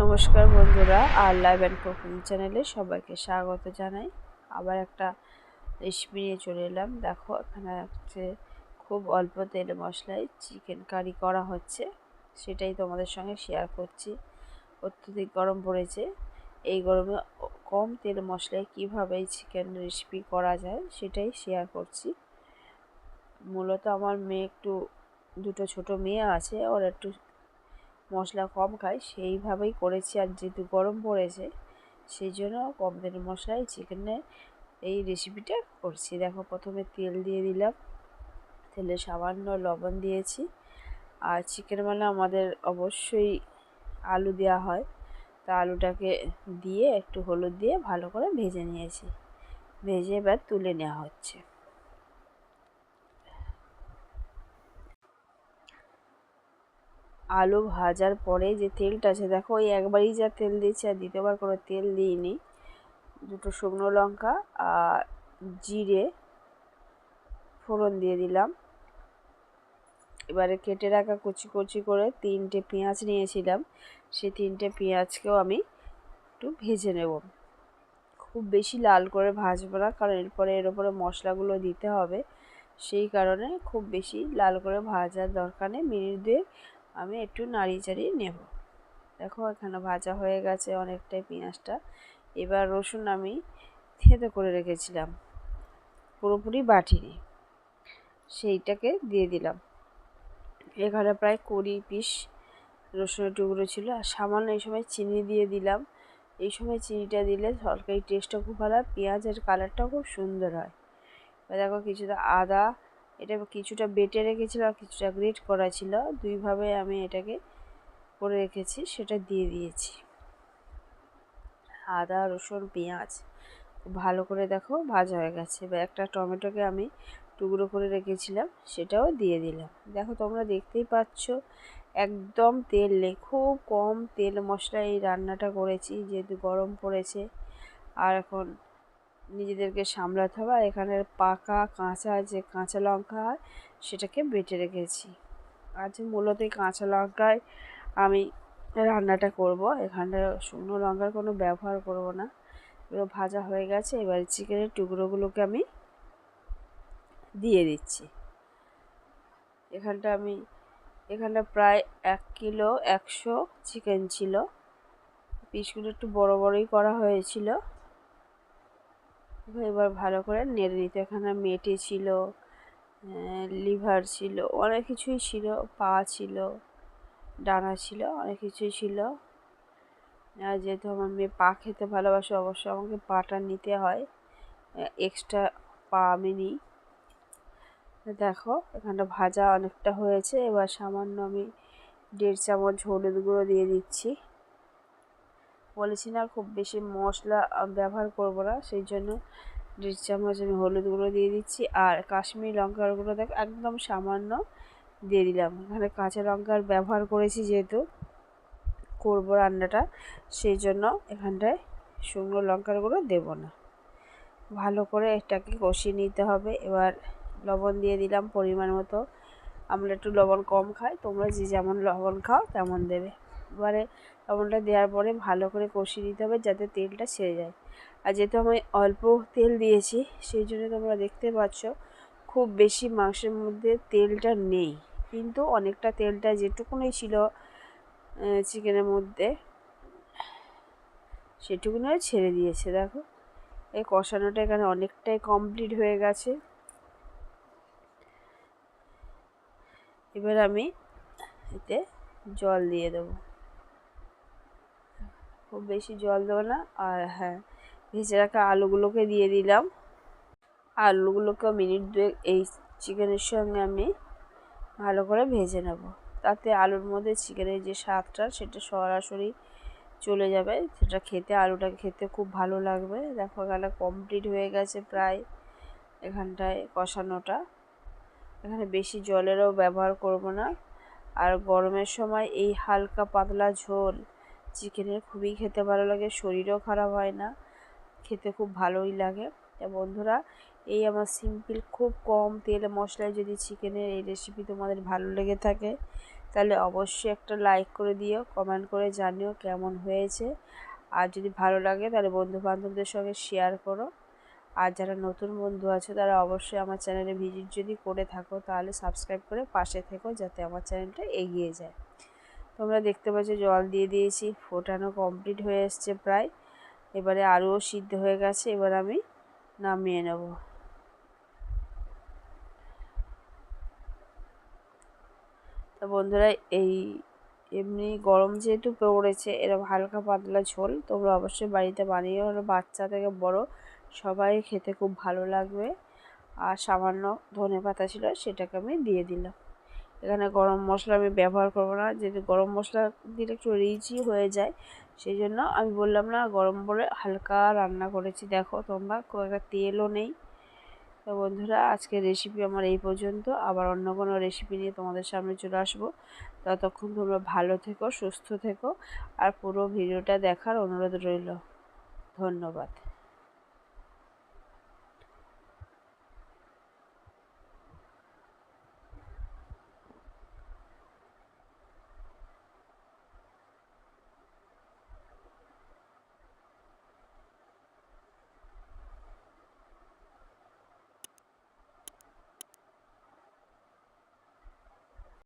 নমস্কার বন্ধুরা, আর live and cooking চ্যানেলে সবাইকে স্বাগত জানাই। আবার একটা রেসিপি নিয়ে চলে এলাম। দেখো, এখানে হচ্ছে খুব অল্প তেল মশলায় চিকেন কারি করা হচ্ছে। সেটাই তোমাদের সঙ্গে শেয়ার করছি। অত্যধিক গরম পড়েছে। এই গরমে কম তেল মশলায় কীভাবে চিকেন রেসিপি করা যায় সেটাই শেয়ার করছি। মূলত আমার মেয়ে একটু, দুটো ছোট মেয়ে আছে, ওর একটু মশলা কম খাই সেইভাবেই করেছি আর যেহেতু গরম পড়েছে সেই জন্য কম তেল মশলায় চিকেনে এই রেসিপিটা করছি। দেখো, প্রথমে তেল দিয়ে দিলাম, তেলে সামান্য লবণ দিয়েছি। আর চিকেন মানে আমাদের অবশ্যই আলু দেওয়া হয়, তা আলুটাকে দিয়ে একটু হলুদ দিয়ে ভালো করে ভেজে নিয়েছি। ভেজে এবার তুলে নেওয়া হচ্ছে। আলু ভাজার পরে যে তেলটা আছে, দেখো ওই একবারই যা তেল দিয়েছি আর দ্বিতীয়বার কোনো তেল দিইনি। দুটো শুকনো লঙ্কা আর জিরে ফোড়ন দিয়ে দিলাম। এবারে কেটে রাখা কুচি কুচি করে তিনটে পেঁয়াজ নিয়েছিলাম। সেই তিনটে পেঁয়াজকেও আমি একটু ভেজে নেব। খুব বেশি লাল করে ভাজবো না, কারণ এরপরে এর উপরে মশলাগুলো দিতে হবে। সেই কারণে খুব বেশি লাল করে ভাজার দরকার নেই। মিনিট দুয়ে আমি একটু নাড়িয়ে চাড়িয়ে নেব। দেখো এখানে ভাজা হয়ে গেছে অনেকটাই পেঁয়াজটা। এবার রসুন আমি থেতো করে রেখেছিলাম, পুরোপুরি বাটিনি। সেইটাকে দিয়ে দিলাম। এখানে প্রায় কুড়ি পিস রসুনের টুকরো ছিল। আর সামান্য এই সময় চিনি দিয়ে দিলাম। এই সময় চিনিটা দিলে তরকারি টেস্টটা খুব ভালো হয়, পেঁয়াজের কালারটাও খুব সুন্দর হয়। দেখো কিছুটা আদা এটা কিছুটা বেটে রেখেছিলাম আর কিছুটা গ্রেট করা ছিল। দুইভাবে আমি এটাকে করে রেখেছি, সেটা দিয়ে দিয়েছি। আদা, রসুন, পেঁয়াজ ভালো করে দেখো ভাজা হয়ে গেছে। বা একটা টমেটোকে আমি টুকরো করে রেখেছিলাম, সেটাও দিয়ে দিলাম। দেখো তোমরা দেখতেই পাচ্ছ, একদম তেল নেই, খুব কম তেল মশলা এই রান্নাটা করেছি, যেহেতু গরম পড়েছে। আর এখন নিজেদেরকে সামলাতে হবে। আর এখানের পাকা কাঁচা যে কাঁচা লঙ্কা হয়, সেটাকে বেটে রেখেছি। আজ মূলত এই কাঁচা লঙ্কায় আমি রান্নাটা করব এখানে শুকনো লঙ্কার কোনো ব্যবহার করব না। এগুলো ভাজা হয়ে গেছে, এবার চিকেনের টুকরোগুলোকে আমি দিয়ে দিচ্ছি। এখানটা আমি, এখানটা প্রায় এক কিলো একশো চিকেন ছিল। পিসগুলো একটু বড় বড়ই করা হয়েছিল। এবার ভালো করে নেড়ে নিতে এখানে মেটে ছিল লিভার ছিল, অনেক কিছুই ছিল, পা ছিল, ডানা ছিল, অনেক কিছুই ছিল। আর যেহেতু আমার মেয়ে পা খেতে ভালোবাসে, অবশ্যই আমাকে পাটা নিতে হয়। এক্সট্রা পা আমি নিই। দেখো, এখানটা ভাজা অনেকটা হয়েছে। এবার সামান্য আমি দেড় চামচ হলুদ গুঁড়ো দিয়ে দিচ্ছি। বলেছি না খুব বেশি মশলা ব্যবহার করব না। সেই জন্য দেড় চামচ আমি হলুদ গুঁড়ো দিয়ে দিচ্ছি। আর কাশ্মীরি লঙ্কার গুঁড়ো দেখ, একদম সামান্য দিয়ে দিলাম। এখানে কাঁচা লঙ্কার ব্যবহার করেছি যেহেতু করব রান্নাটা, সেই জন্য এখানটায় শুকনো লঙ্কার গুঁড়ো দেবো না। ভালো করে এটাকে কষিয়ে নিতে হবে। এবার লবণ দিয়ে দিলাম পরিমাণ মতো। আমরা একটু লবণ কম খাই, তোমরা যে যেমন লবণ খাও তেমন দেবে। এবারে লবণটা দেওয়ার পরে ভালো করে কষিয়ে দিতে হবে যাতে তেলটা ছেড়ে যায়। আর যেহেতু আমি অল্প তেল দিয়েছি, সেই জন্য তোমরা দেখতে পাচ্ছ খুব বেশি মাংসের মধ্যে তেলটা নেই। কিন্তু অনেকটা তেলটা যেটুকুনই ছিল চিকেনের মধ্যে সেটুকুনি ছেড়ে দিয়েছে। দেখো, এই কষানোটা এখানে অনেকটাই কমপ্লিট হয়ে গেছে। এবার আমি এতে জল দিয়ে দেবো। খুব বেশি জল দেবো না। আর হ্যাঁ ভেজে রাখা আলুগুলোকে দিয়ে দিলাম। আলুগুলোকে মিনিট দুয়েক এই চিকেনের সঙ্গে আমি ভালো করে ভেজে নেব। তাতে আলুর মধ্যে চিকেনের যে স্বাদটা, সেটা সরাসরি চলে যাবে। সেটা খেতে, আলুটা খেতে খুব ভালো লাগবে। দেখো এখানে কমপ্লিট হয়ে গেছে প্রায় এখানটায় কষানোটা। এখানে বেশি জলেরও ব্যবহার করব না। আর গরমের সময় এই হালকা পাতলা ঝোল চিকেনের খুবই খেতে ভালো লাগে, শরীরও খারাপ হয় না, খেতে খুব ভালোই লাগে। বন্ধুরা, এই আমার সিম্পল খুব কম তেল মশলায় যদি চিকেনের এই রেসিপি তোমাদের ভালো লেগে থাকে, তাহলে অবশ্যই একটা লাইক করে দিও কমেন্ট করে জানিও কেমন হয়েছে। আর যদি ভালো লাগে, তাহলে বন্ধু বান্ধবদের সঙ্গে শেয়ার করো। আর যারা নতুন বন্ধু আছে, তারা অবশ্যই আমার চ্যানেলে ভিজিট যদি করে থাকো, তাহলে সাবস্ক্রাইব করে পাশে থেকো, যাতে আমার চ্যানেলটা এগিয়ে যায়। তোমরা দেখতে পাচ্ছ জল দিয়ে দিয়েছি। ফোটানো কমপ্লিট হয়ে এসছে প্রায়। এবারে আরও সিদ্ধ হয়ে গেছে, এবার আমি নামিয়ে নেব। তা বন্ধুরা, এই এমনি গরম যেহেতু পড়েছে এরকম হালকা পাতলা ঝোল, তোমরা অবশ্যই বাড়িতে বানিয়ে হলো বাচ্চা থেকে বড় সবাই খেতে খুব ভালো লাগবে। আর সামান্য ধনে পাতা ছিল, সেটাকে আমি দিয়ে দিলাম। এখানে গরম মশলা আমি ব্যবহার করব না। যেহেতু গরম মশলা দিলে একটু রিচই হয়ে যায়, সেই জন্য আমি বললাম না, গরম বলে হালকা রান্না করেছি। দেখো তোমরা, খুব একটা তেলও নেই। তো বন্ধুরা, আজকের রেসিপি আমার এই পর্যন্ত। আবার অন্য কোনো রেসিপি নিয়ে তোমাদের সামনে চলে আসব। ততক্ষণ তোমরা ভালো থেকো, সুস্থ থেকো। আর পুরো ভিডিওটা দেখার অনুরোধ রইল। ধন্যবাদ।